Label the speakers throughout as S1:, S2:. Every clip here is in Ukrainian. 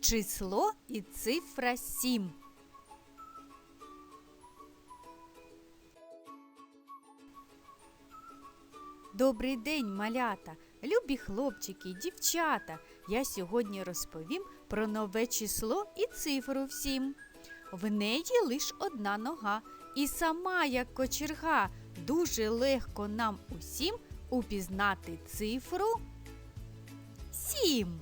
S1: Число і цифра 7. Добрий день, малята, любі хлопчики, дівчата. Я сьогодні розповім про нове число і цифру всім. В неї лиш одна нога, і сама, як кочерга, дуже легко нам усім упізнати цифру сім.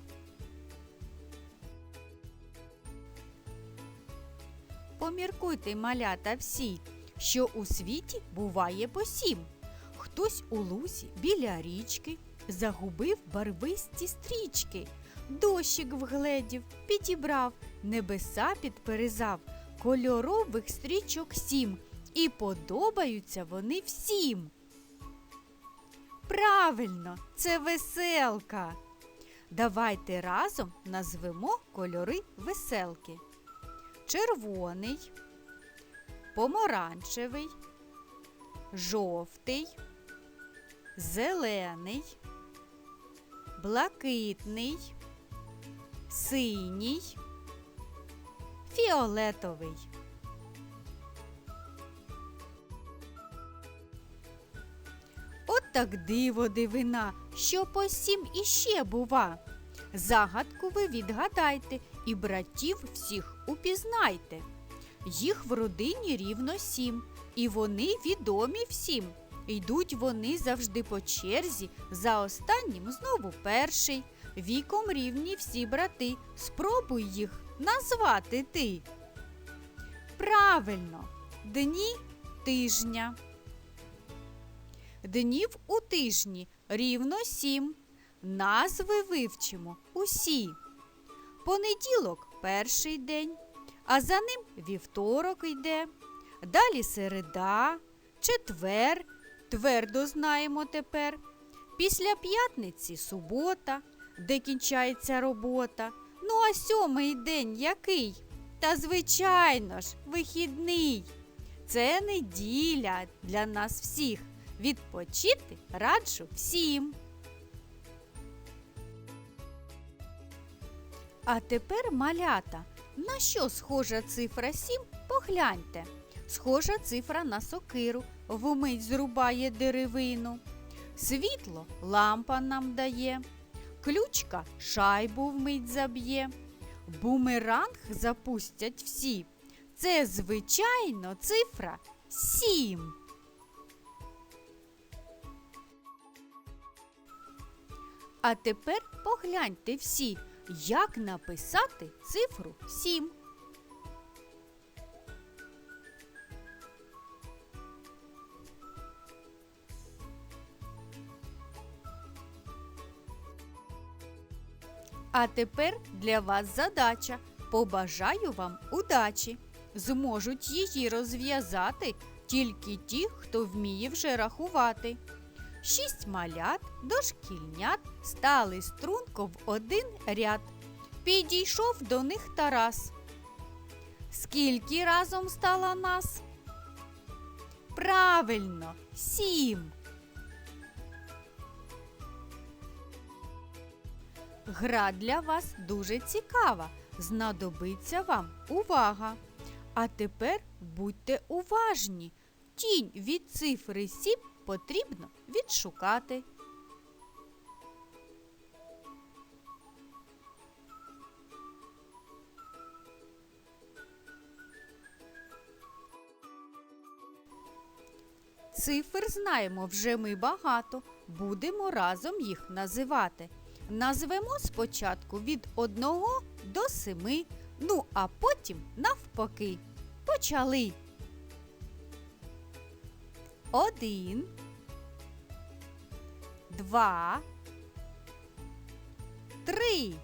S1: Поміркуйте, малята, всі, що у світі буває по сім. Хтось у лузі біля річки загубив барвисті стрічки, дощик вгледів, підібрав, небеса підперезав, кольорових стрічок сім, і подобаються вони всім. Правильно, це веселка. Давайте разом назвемо кольори веселки. Червоний, помаранчевий, жовтий, зелений, блакитний, синій, фіолетовий. От так диво дивина, що по сім іще бува. Загадку ви відгадайте і братів всіх упізнайте. Їх в родині рівно сім, і вони відомі всім. Йдуть вони завжди по черзі, за останнім знову перший. Віком рівні всі брати. Спробуй їх назвати ти. Правильно, дні тижня. Днів у тижні рівно сім. Назви вивчимо усі. Понеділок перший день, а за ним вівторок йде. Далі середа, четвер, твердо знаємо тепер. Після п'ятниці субота, де кінчається робота. Ну а сьомий день який? Та звичайно ж, вихідний. Це неділя для нас всіх. Відпочити раджу всім. А тепер малята. На що схожа цифра 7? Погляньте. Схожа цифра на сокиру, вмить зрубає деревину. Світло лампа нам дає, ключка шайбу вмить заб'є. Бумеранг запустять всі. Це, звичайно, цифра 7. А тепер погляньте всі, як написати цифру 7. А тепер для вас задача. Побажаю вам удачі. Зможуть її розв'язати тільки ті, хто вміє вже рахувати. Шість малят дошкільнят стали струнко в один ряд. Підійшов до них Тарас. Скільки разом стало нас? Правильно, сім. Гра для вас дуже цікава. Знадобиться вам увага. А тепер будьте уважні. Тінь від цифри 7 потрібно відшукати. Цифр знаємо вже ми багато. Будемо разом їх називати. Назвемо спочатку від 1 до 7, ну а потім навпаки. Почали. Один, два, три,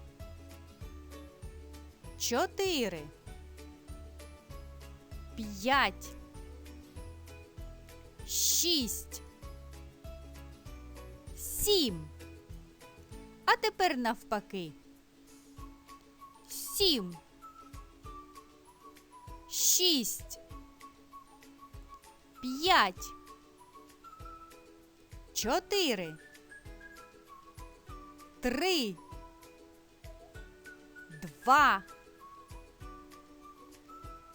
S1: чотири, п'ять, шість, сім. А тепер навпаки. Сім, шість, п'ять, чотири, три, Два.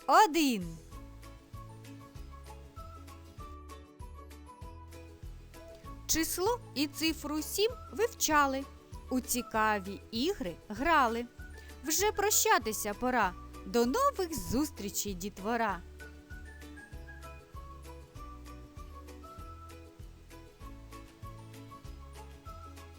S1: Один. Число і цифру сім вивчали. У цікаві ігри грали. Вже прощатися пора. До нових зустрічей, дітвора!